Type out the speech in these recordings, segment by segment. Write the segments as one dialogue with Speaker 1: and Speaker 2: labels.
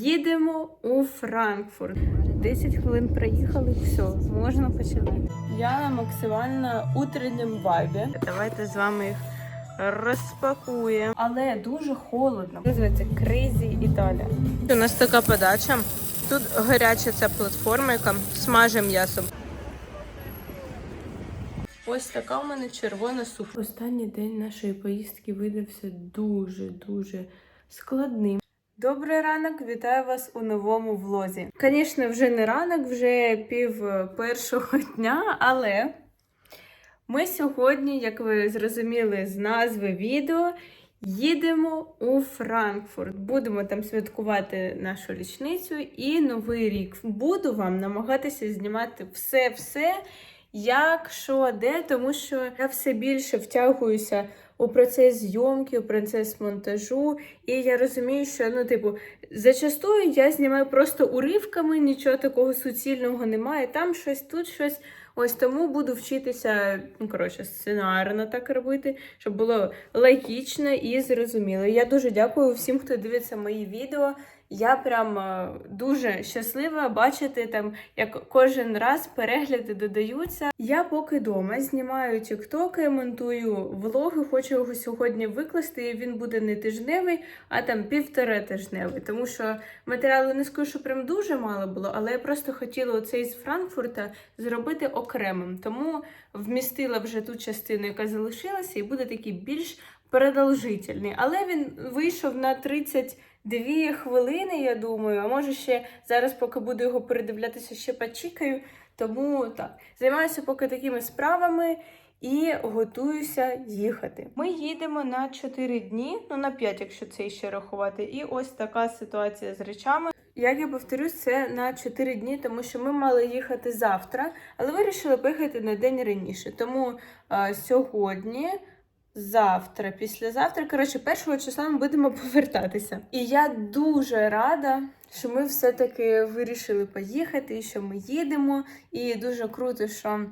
Speaker 1: Їдемо у Франкфурт. 10 хвилин проїхали, все, можна починати. Я на максимально утреннім вайбі. Давайте з вами їх розпакуємо. Але дуже холодно. Називається Crazy Italia. У нас така подача. Тут гаряча ця платформа, яка смаже м'ясо. Ось така у мене червона супа. Останній день нашої поїздки видався дуже-дуже складним. Добрий ранок, вітаю вас у новому влозі. Звісно, вже не ранок, вже пів е, першого дня, але ми сьогодні, як ви зрозуміли з назви відео, їдемо у Франкфурт. Будемо там святкувати нашу річницю і новий рік. Буду вам намагатися знімати все-все, як, що, де, тому що я все більше втягуюся у процес зйомки, у процес монтажу. І я розумію, що ну, типу, зачастую я знімаю просто уривками, нічого такого суцільного немає. Там щось, тут щось. Ось тому буду вчитися, ну коротше, сценарно так робити, щоб було логічно і зрозуміло. Я дуже дякую всім, хто дивиться мої відео. Я прям е, дуже щаслива бачити там, як кожен раз перегляди додаються. Я поки вдома знімаю тіктоки, монтую влоги. Хочу його сьогодні викласти. і Він буде не тижневий, а там півтора тижневий. Тому що матеріалу не скажу, що прям дуже мало було, але я просто хотіла оцей з Франкфурта зробити окремим. Тому вмістила вже ту частину, яка залишилася, і буде такий більш продовжительний. Але він вийшов на 32 хвилини, я думаю. А може ще зараз, поки буду його передивлятися, ще почікаю. Тому так, займаюся поки такими справами і готуюся їхати. Ми їдемо на 4 дні, ну на 5, якщо це ще рахувати. І ось така ситуація з речами. Як я повторюсь, це на 4 дні, тому що ми мали їхати завтра, але вирішили поїхати на день раніше. Тому а, сьогодні. Завтра, післязавтра, коротше, першого числа ми будемо повертатися. І я дуже рада, що ми все-таки вирішили поїхати, і що ми їдемо. І дуже круто, що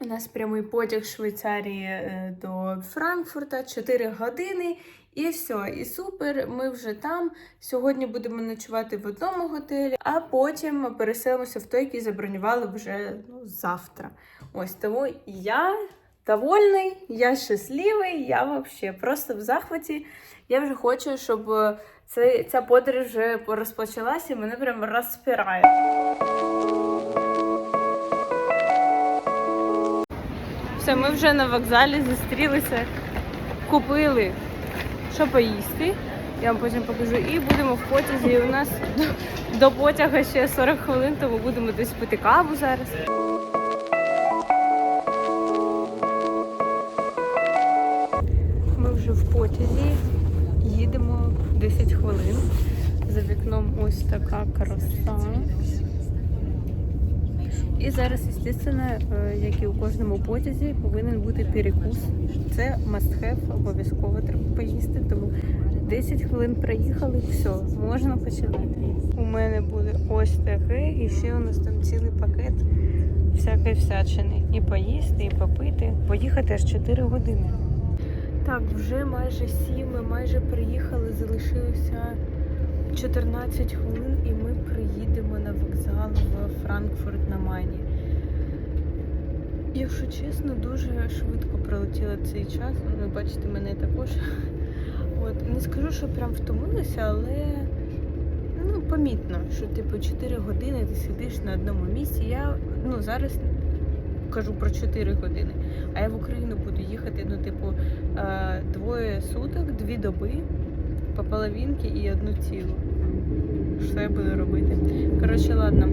Speaker 1: у нас прямий потяг з Швейцарії е, до Франкфурта 4 години. І все, і супер. Ми вже там. Сьогодні будемо ночувати в одному готелі, а потім переселимося в той, який забронювали вже ну, завтра. Ось тому я довольний, я щасливий, я взагалі просто в захваті. Я вже хочу, щоб е, це, ця подорож вже розпочалася і мене прям розпирає. Все, ми вже на вокзалі зустрілися, купили, що поїсти. Я вам потім покажу. І будемо в потязі. У нас до, до потяга ще 40 хвилин, тому будемо десь пити каву зараз. Потязі, їдемо 10 хвилин. За вікном ось така краса. І зараз, звісно, е, як і у кожному потязі, повинен бути перекус. Це have, обов'язково треба поїсти. Тому 10 хвилин проїхали, все, можна починати. У мене буде ось таке, і ще у нас там цілий пакет всякої всячини. І поїсти, і попити. Поїхати аж 4 години. Так, вже майже 7, ми майже приїхали, залишилося 14 хвилин і ми приїдемо на вокзал в Франкфурт на Майні. Якщо чесно, дуже швидко пролетіло цей час. Ви бачите мене також. От, не скажу, що прям втомилася, але ну, помітно, що типу 4 години ти сидиш на одному місці. Я ну, зараз кажу про 4 години, а я в Україну буду їхати, ну, типу, е, двоє суток, дві доби по половинки і одну цілу. Що я буду робити? Коротше, ладно.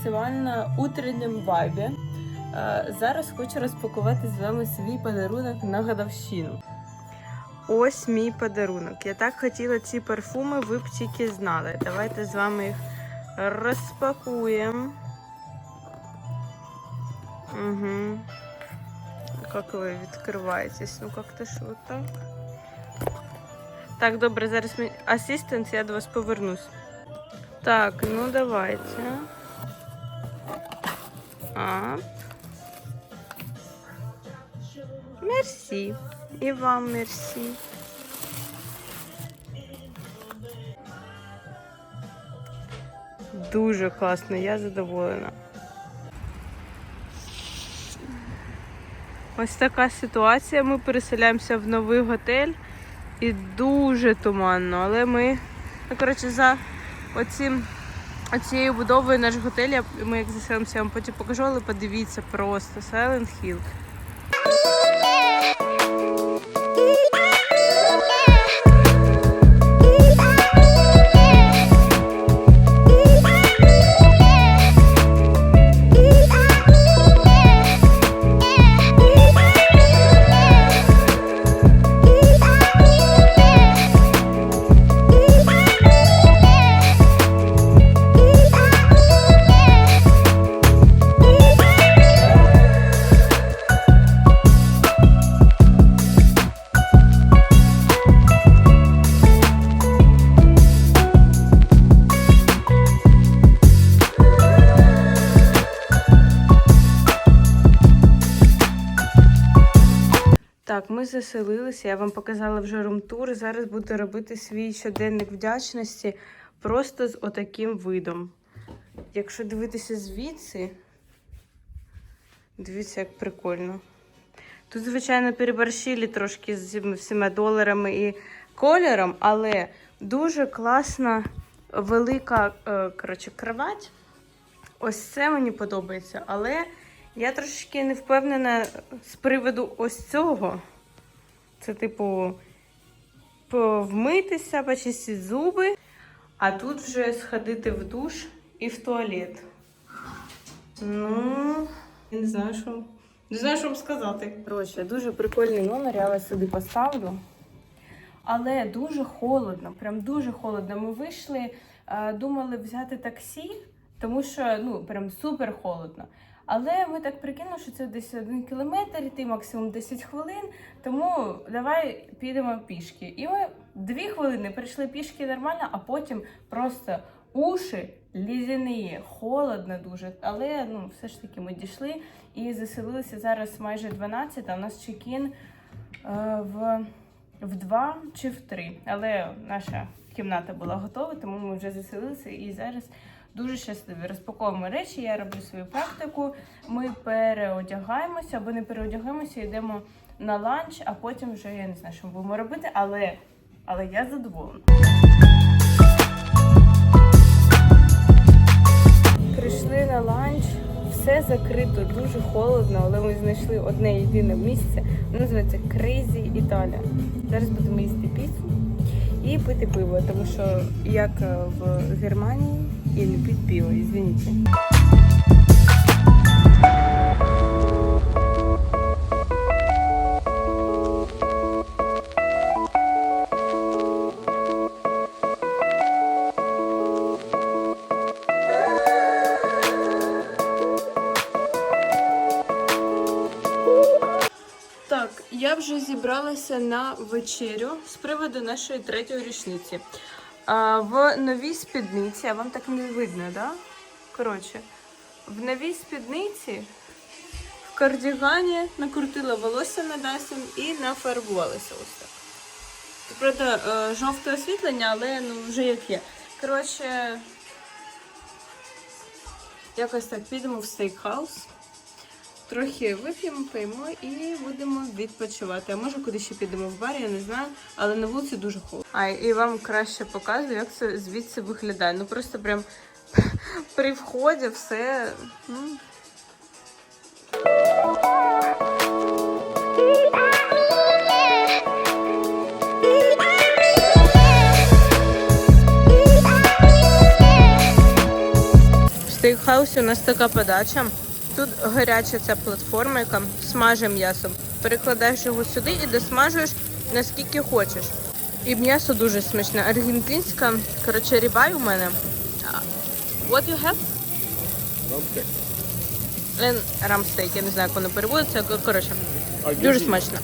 Speaker 1: Максимально утреннім вайбі. Е, Зараз хочу розпакувати з вами свій подарунок на годовщину. Ось мій подарунок. Я так хотіла ці парфуми, ви б тільки знали. Давайте з вами їх розпакуємо. Угу. Как ви відкриваєтесь? Ну, как-то ж вот так. Так, добре, зараз мій асистент, я до вас повернусь. Так, ну давайте. А. Мерсі. І вам мерсі. Дуже класно, я задоволена. Ось така ситуація. Ми переселяємося в новий готель і дуже туманно. Але ми, ну, коротше, за оцим, оцією будовою наш готель, ми як заселимося, я вам потім покажу, але подивіться просто Silent Hill. Заселилися. Я вам показала вже румтур. Зараз буду робити свій щоденник вдячності просто з отаким видом. Якщо дивитися звідси, дивіться, як прикольно. Тут, звичайно, переборщили трошки з всіма доларами і кольором, але дуже класна велика е, коротше, кровать. Ось це мені подобається, але я трошки не впевнена з приводу ось цього. Це, типу, вмитися, почистити зуби, а тут вже сходити в душ і в туалет. Ну, не знаю, що. Не знаю, що вам сказати. Коротше, дуже прикольний номер, я вас сюди поставлю. Але дуже холодно, прям дуже холодно. Ми вийшли, е, думали взяти таксі, тому що ну, прям супер холодно. Але ми так прикинули, що це десь один кілометр, йти максимум 10 хвилин. Тому давай підемо пішки. І ми дві хвилини прийшли пішки нормально, а потім просто уші лізяні, холодно дуже. Але ну, все ж таки ми дійшли і заселилися зараз майже 12, а у нас чекін е, в, в 2 чи в 3. Але наша кімната була готова, тому ми вже заселилися і зараз. Дуже щасливі. Розпаковуємо речі, я роблю свою практику. Ми переодягаємося або не переодягаємося, йдемо на ланч, а потім вже я не знаю, що ми будемо робити, але, але я задоволена. Прийшли на ланч, все закрито, дуже холодно, але ми знайшли одне єдине місце. Воно називається Crazy Italia. Зараз будемо їсти піцу і пити пиво, тому що як е, в Германії не пить пиво, извините. Я вже зібралася на вечерю з приводу нашої третьої річниці. А, в новій спідниці, а вам так не видно, да? Коротше, в новій спідниці в кардігані накрутила волосся над асом і нафарбувалася ось так. Правда, е, жовте освітлення, але ну вже як є. Коротше, якось так підемо в стейкхаус. Трохи вип'ємо, поїмо і будемо відпочивати. А може куди ще підемо в бар, я не знаю, але на вулиці дуже холодно. А і вам краще показую, як це звідси виглядає. Ну просто прям при вході все. Ну. В у нас така подача. Тут гаряча ця платформа, яка смаже м'ясо. Перекладаєш його сюди і досмажуєш наскільки хочеш. І м'ясо дуже смачне. Аргентинська, коротше, рібай у мене. What you have?
Speaker 2: Рамстек.
Speaker 1: Лен рамстейк, я не знаю, як воно переводиться. Коротше, дуже смачно.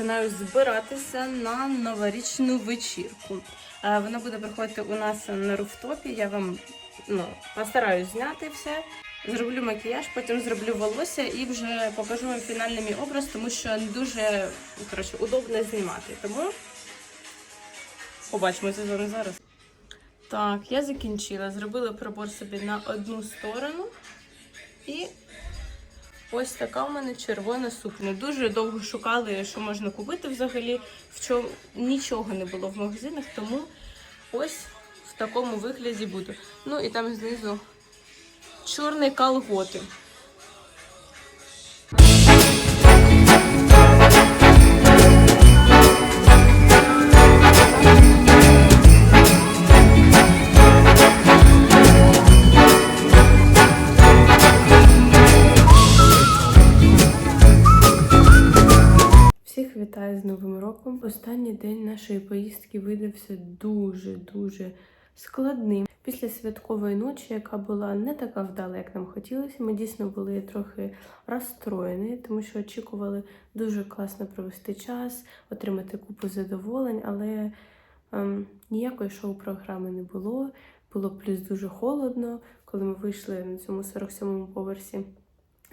Speaker 1: Починаю збиратися на новорічну вечірку. Е, Вона буде проходити у нас на руфтопі. Я вам ну, постараюсь зняти все. Зроблю макіяж, потім зроблю волосся і вже покажу вам фінальний мій образ, тому що дуже коротше, удобно знімати. Тому побачимося з вами зараз. Так, я закінчила. Зробила прибор собі на одну сторону. І Ось така у мене червона сукня. Дуже довго шукали, що можна купити взагалі. В чому нічого не було в магазинах, тому ось в такому вигляді буду. Ну і там знизу чорні колготи. Нашої поїздки видався дуже-дуже складним. Після святкової ночі, яка була не така вдала, як нам хотілося, ми дійсно були трохи розстроєні, тому що очікували дуже класно провести час, отримати купу задоволень, але ем, ніякої шоу-програми не було. Було плюс дуже холодно, коли ми вийшли на цьому 47-му поверсі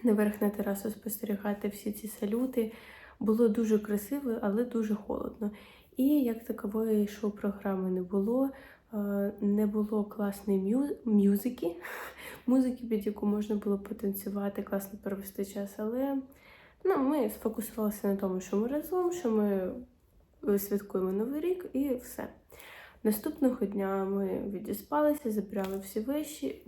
Speaker 1: наверх на терасу спостерігати всі ці салюти. Було дуже красиво, але дуже холодно. І як такової шоу-програми не було, е, не було класної м'ю- мюзики, музики, під яку можна було потанцювати, класно провести час. Але ну, ми сфокусувалися на тому, що ми разом, що ми е, святкуємо Новий рік і все. Наступного дня ми відіспалися, забрали всі вещі.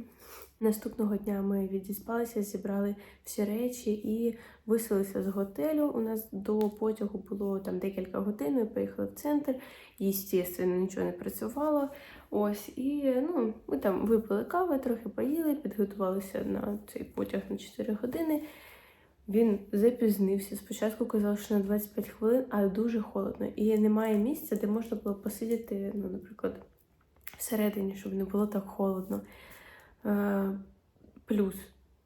Speaker 1: Наступного дня ми відіспалися, зібрали всі речі і виселися з готелю. У нас до потягу було там декілька годин. Ми поїхали в центр. Єстественно, нічого не працювало. Ось і ну, ми там випили кави, трохи поїли, підготувалися на цей потяг на 4 години. Він запізнився. Спочатку казав, що на 25 хвилин, а дуже холодно. І немає місця, де можна було посидіти, ну, наприклад, всередині, щоб не було так холодно. Е, плюс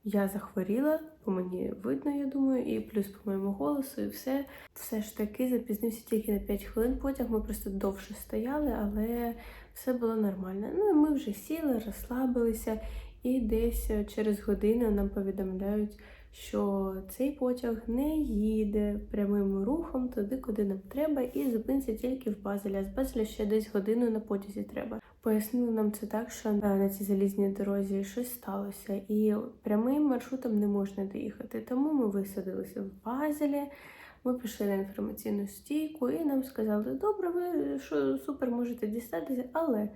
Speaker 1: я захворіла, по мені видно, я думаю, і плюс по моєму голосу, і все. Все ж таки запізнився тільки на 5 хвилин потяг. Ми просто довше стояли, але все було нормально. Ну і ми вже сіли, розслабилися, і десь е, через годину нам повідомляють, що цей потяг не їде прямим рухом туди, куди нам треба, і зупиниться тільки в Базелі. А з Базеля ще десь годину на потязі треба. Пояснили нам це так, що е, на цій залізній дорозі щось сталося, і прямим маршрутом не можна доїхати. Тому ми висадилися в Базелі. Ми пішли на інформаційну стійку, і нам сказали, добре, ви що супер можете дістатися, але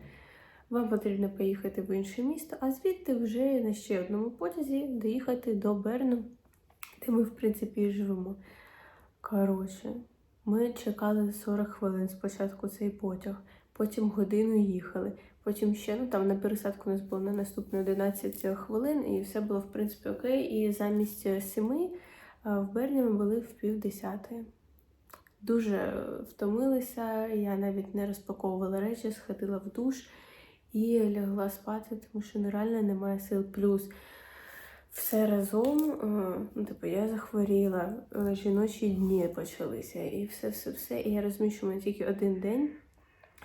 Speaker 1: вам потрібно поїхати в інше місто, а звідти вже на ще одному потязі доїхати до Берну, де ми, в принципі, і живемо. Коротше, ми чекали 40 хвилин спочатку цей потяг, потім годину їхали, потім ще ну там на пересадку у нас було на наступні 11 хвилин, і все було в принципі окей. І замість 7 в Берні ми були в пів десятої. Дуже втомилися, я навіть не розпаковувала речі, сходила в душ і лягла спати, тому що ну, реально немає сил. Плюс все разом, е, ну, типу, я захворіла, е, жіночі дні почалися, і все, все, все. І я розумію, що мене тільки один день.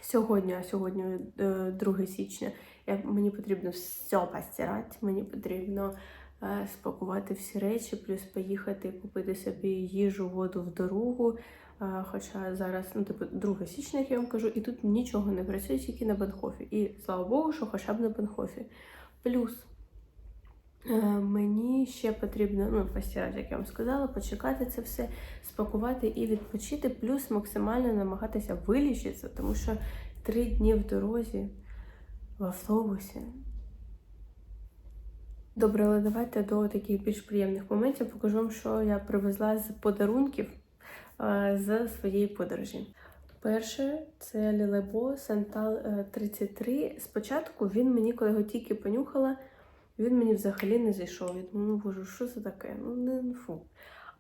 Speaker 1: Сьогодні, а сьогодні е, 2 січня, я, мені потрібно все постирати, мені потрібно е, спакувати всі речі, плюс поїхати купити собі їжу, воду в дорогу. Е, Хоча зараз, ну, типу, 2 січня, як я вам кажу, і тут нічого не працює, тільки на Бенхофі. І слава Богу, що хоча б на Бенхофі. Плюс е, мені ще потрібно ну, постирати, як я вам сказала, почекати це все, спакувати і відпочити, плюс максимально намагатися вилічитися, тому що три дні в дорозі в автобусі. Добре, але давайте до таких більш приємних моментів покажу вам, що я привезла з подарунків е, з своєї подорожі. Перше це Лілебо Сантал е, 33. Спочатку він мені, коли його тільки понюхала, він мені взагалі не зайшов. Я думаю, ну боже, що це таке? Ну не ну, фу.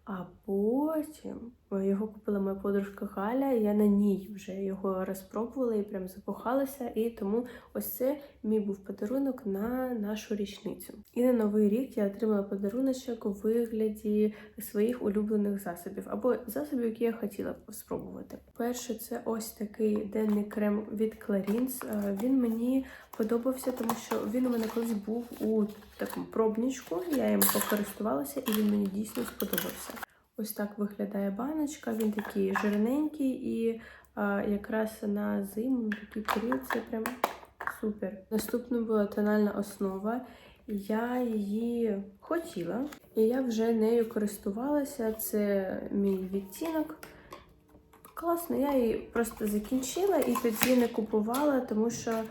Speaker 1: А потім його купила моя подружка Галя, і я на ній вже його розпробувала і прям закохалася. І тому ось це мій був подарунок на нашу річницю. І на новий рік я отримала подаруночок у вигляді своїх улюблених засобів або засобів, які я хотіла спробувати. Перше, це ось такий денний крем від Clarins. Е, Він мені подобався, тому що він у мене колись був у такому пробничку. Я їм покористувалася, і він мені дійсно сподобався. Ось так виглядає баночка. Він такий жирненький і а, якраз на зиму, такий період це прям супер. Наступною була тональна основа. Я її хотіла, і я вже нею користувалася. Це мій відтінок. Класно, я її просто закінчила і тоді не купувала, тому що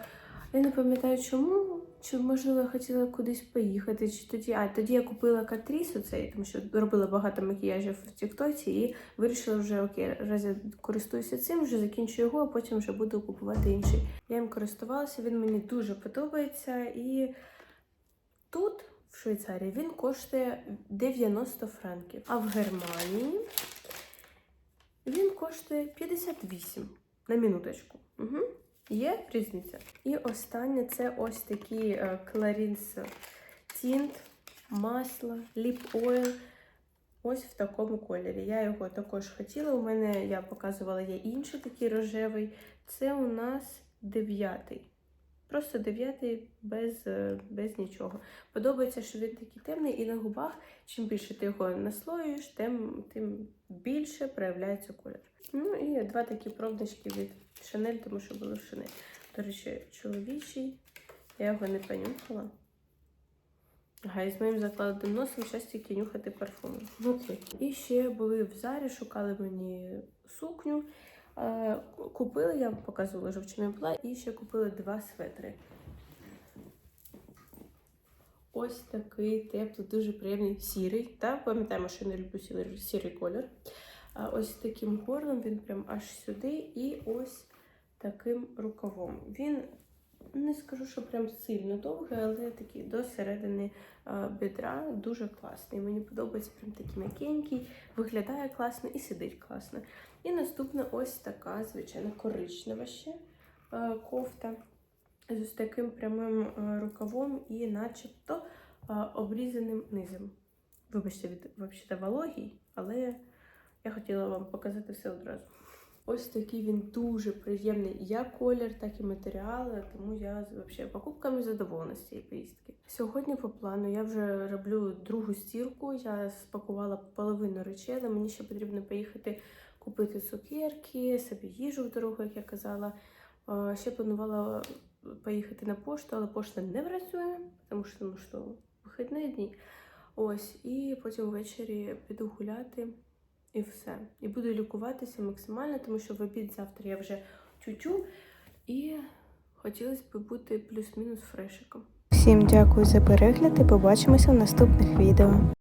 Speaker 1: я не пам'ятаю чому. Чи можливо я хотіла кудись поїхати, чи тоді. А тоді я купила Катрісу цей, тому що робила багато макіяжів в Тіктоці і вирішила вже окей, раз я користуюся цим, вже закінчу його, а потім вже буду купувати інший. Я їм користувалася, він мені дуже подобається. І тут, в Швейцарії, він коштує 90 франків, а в Германії він коштує 58 на минуточку. Угу. Є різниця. І останнє це ось такі Кларінс Clarins тінт, масло, ліп ойл. Ось в такому кольорі. Я його також хотіла. У мене я показувала є інший такий рожевий. Це у нас дев'ятий. Просто дев'ятий без, е, без нічого. Подобається, що він такий темний, і на губах, чим більше ти його наслоюєш, тим, тим більше проявляється колір. Ну і два такі пробнички від Шанель, тому що було Шанель. До речі, чоловічий. Я його не понюхала. Ага, і з моїм закладеним носом зараз тільки нюхати парфуми. Окей. І ще були в зарі, шукали мені сукню. Е, Купили, я вам показувала я була, і ще купили два светри. Ось такий теплий, дуже приємний сірий. Та пам'ятаємо, що я не люблю сірий, сірий колір. Ось таким горлом він прям аж сюди, і ось таким рукавом. Він не скажу, що прям сильно довгий, але такий до середини бедра дуже класний. Мені подобається прям такий м'якенький, виглядає класно і сидить класно. І наступна ось така, звичайно, коричнева ще кофта з ось таким прямим рукавом і начебто обрізаним низом. Вибачте, від взагалі вологий, але я хотіла вам показати все одразу. Ось такий він дуже приємний як колір, так і матеріали, тому я взагалі покупками задоволена з цієї поїздки. Сьогодні по плану я вже роблю другу стірку. Я спакувала половину речей, але мені ще потрібно поїхати купити цукерки, собі їжу в дорогу, як я казала. Е, Ще планувала поїхати на пошту, але пошта не працює, тому що ну що, вихідні дні. Ось, і потім ввечері піду гуляти. І все. І буду лікуватися максимально, тому що в обід завтра я вже тютю. І хотілося б бути плюс-мінус фрешиком.
Speaker 2: Всім дякую за перегляд і побачимося в наступних відео.